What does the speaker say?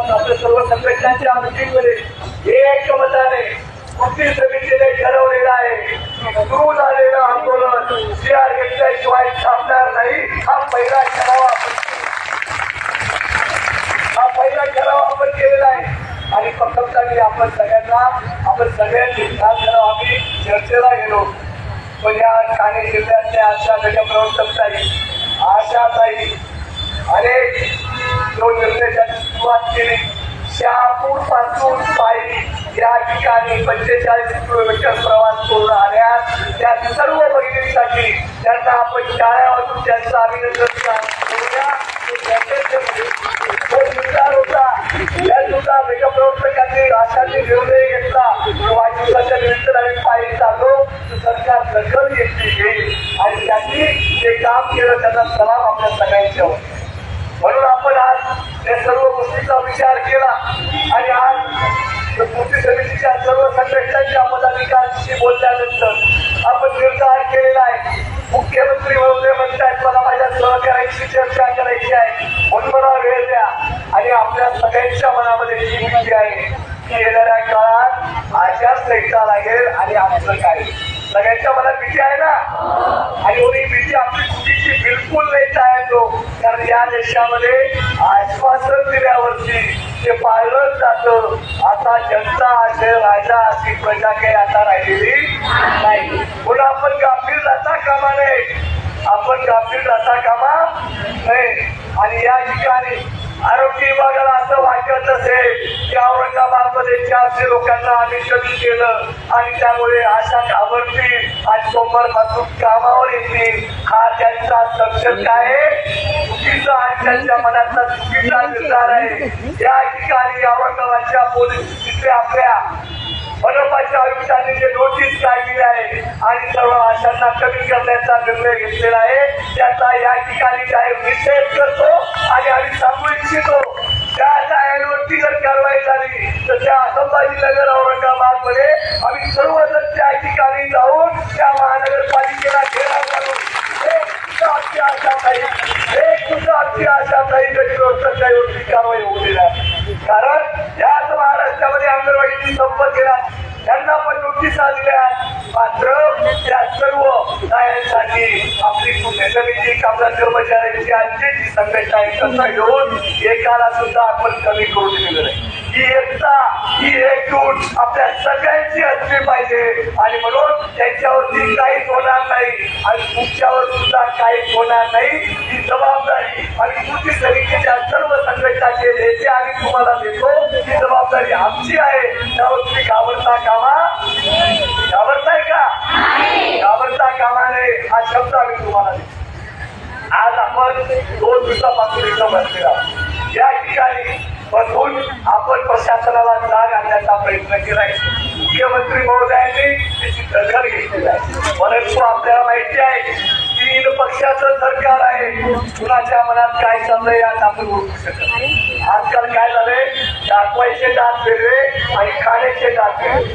आपल्या सर्व संघटनांच्या मिटिंगमध्ये एक मताने कृती समितीने ठरवलेलं आहे. सुरू झालेलं आंदोलन सी आर घेतल्याशिवाय थांबणार नाही. हा पहिला ठराव आपण हा पहिला ठराव आपण केलेला आहे. आणि प्रथमतानी आपण सगळ्यांना आपण सगळ्यांनी हा ठराव आम्ही चर्चेला गेलो. पण या ठाणे जिल्ह्यातल्या अशा ताई आशा ताई अनेक जो सुरुवात केली. शहापूरपासून पायी या ठिकाणी पंचेचाळीस किलोमीटर प्रवास करून आल्या त्या सर्व भगिनींसाठी त्यांना आपण शाळा वाजून त्यांचं अभिनंदन तो निर्धार होता. या दिवसा प्रवर्तकांनी आशाने निर्णय घेतला. की वाढदिवसाच्या निमित्ताने आम्ही पायरी चाललो. तर सरकार दखल घेतली घेईल. आणि त्यांनी जे काम केलं त्याचा सलाम आपल्या सगळ्यांच्यावर म्हणून आपण या सर्व गोष्टीचा विचार केला आणि आज कृती समितीच्या सर्व संघटनांच्या पदाधिकाऱ्यांशी बोलल्यानंतर आपण निर्धार केलेला आहे. मुख्यमंत्री महोदय म्हणतायत मला माझ्या सहकाऱ्यांशी चर्चा करायची आहे. म्हणून मला वेळ द्या. आणि आपल्या सगळ्यांच्या मनामध्ये ही भीती आहे की येणाऱ्या काळात आशा संहिता लागेल आणि आमचं काय? सगळ्यांच्या मला भीती आहे ना? आणि ही भीती आपली चुकीची बिलकुल नाही टाळायचो कारण या देशामध्ये आश्वासन दिल्यावरती ते पाळलंच जातं. आता जनता असेल राजा अशी प्रजा काही आता राहिलेली नाही. म्हणून आपण गाफील जाता कामा नये. आपण गाफील जाता कामा नये. आणि या ठिकाणी आरोग्य विभागाला असं वाटत असेल की चारशे लोकांना आम्ही कमी केलं आणि त्यामुळे आशा घाबरतील आणि सोमवारपासून कामावर येतील हा त्यांचा संशय आहे. चुकीचा आणि त्यांच्या मनातला चुकीचा निर्धार आहे. या ठिकाणी औरंगाबादच्या पोलीस तिथे आपल्या मनपाच्या आयुक्तांनी जे नोटीस काढली आहे आणि सर्व आशांना कमी करण्याचा निर्णय घेतलेला आहे. त्याचा या ठिकाणी जाहीर निषेध करतो आणि आम्ही सांगू इच्छितो. त्या जाहीरवरती जर कारवाई झाली तर आमची आशा नाही एक सुद्धा आमची आशा नाही गटवरती कारवाई होऊ देणार कारण याच महाराष्ट्रामध्ये अंगणवाडीची संपत केला त्यांना पण नोटिसा दिल्या मात्र त्या सर्व नायांसाठी आपली समिती कामगार कर्मचाऱ्यांची आजची जी संघटना एकत्र घेऊन एकाला सुद्धा आपण कमी करून दिलेलं नाही ही एकता ही एकजूट आपल्या सगळ्यांची असली पाहिजे. आणि म्हणून त्यांच्यावरती काहीच होणार आणि तुमच्यावर सुद्धा काही होणार नाही ही जबाबदारी आणि कृती समितीच्या सर्व संघटनाचे नेते आम्ही तुम्हाला देतो. ही जबाबदारी आमची आहे. त्यावर तुम्ही घाबरता कामा घाबरताय का? घाबरता कामा नये हा शब्द आम्ही तुम्हाला देतो. आज आपण दोन दिवसापासून इथं बसलेला आहोत. या ठिकाणी बसून आपण प्रशासनाला जाग आणण्याचा प्रयत्न केलाय. मुख्यमंत्री महोदयांनी त्याची आहे. परंतु आपल्याला माहिती आहे तीन पक्षाचं सरकार आहे. कुणाच्या मनात काय चाललंय यात आपण ओळखू शकत आजकाल काय झालंय? दाखवायचे दात वेगळे आणि खाण्याचे दात वेगळे.